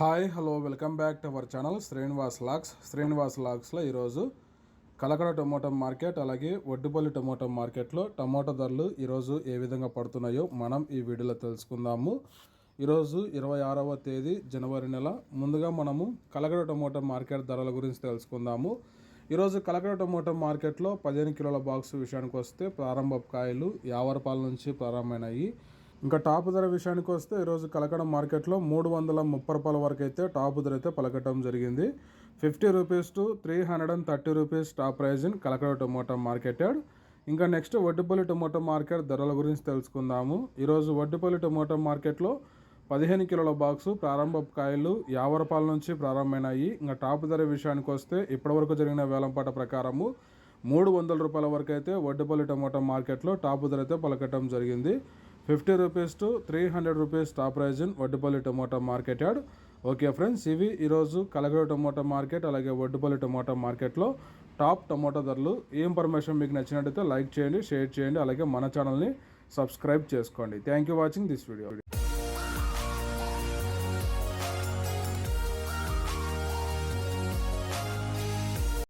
Hi hello welcome back to our channel Srinivas lakhs Srinivas లాక్స్లో ఈరోజు Kalakada tomato market అలాగే Oddupalli tomato మార్కెట్లో టమోటా ధరలు ఈరోజు ఏ విధంగా పడుతున్నాయో మనం ఈ వీడియోలో తెలుసుకుందాము. ఈరోజు ఇరవై ఆరవ తేదీ జనవరి నెల. ముందుగా మనము కలకడ టమోటా మార్కెట్ ధరల గురించి తెలుసుకుందాము. ఈరోజు కలకడ టమోటా మార్కెట్లో పదిహేను కిలోల బాక్స్ విషయానికి వస్తే ప్రారంభ కాయలు యాభై నుంచి ప్రారంభమైనాయి. ఇంకా టాప్ ధర విషయానికి వస్తే ఈరోజు కలకడ మార్కెట్లో మూడు వందల ముప్పై రూపాయల వరకు అయితే టాప్ ధర అయితే పలకటం జరిగింది. Fifty rupees to three hundred and thirty rupees top price in Kalakada tomato marketed. ఇంకా నెక్స్ట్ వడ్డుపల్లి టొమాటో మార్కెట్ ధరల గురించి తెలుసుకుందాము. ఈరోజు వడ్డుపల్లి టొమాటో మార్కెట్లో పదిహేను కిలోల బాక్సు ప్రారంభ కాయలు యాభై రూపాయల నుంచి ప్రారంభమైనాయి. ఇంకా టాప్ ధర విషయానికి వస్తే ఇప్పటివరకు జరిగిన వేలంపాట ప్రకారము మూడు వందల రూపాయల వరకు అయితే వడ్డుపల్లి టమాటా మార్కెట్లో టాప్ ధర అయితే పలకటం జరిగింది. Fifty rupees to three hundred rupees top price in Vaddupalli tomato market yard okay friends ఇవి ఈరోజు కలగడ టమోటా మార్కెట్ అలాగే వడ్డుపల్లి టమోటా మార్కెట్లో టాప్ టమోటా ధరలు. ఈ ఇన్ఫర్మేషన్ మీకు నచ్చినట్టయితే లైక్ చేయండి షేర్ చేయండి అలాగే మన ఛానల్ని సబ్స్క్రైబ్ చేసుకోండి. Thank you watching this video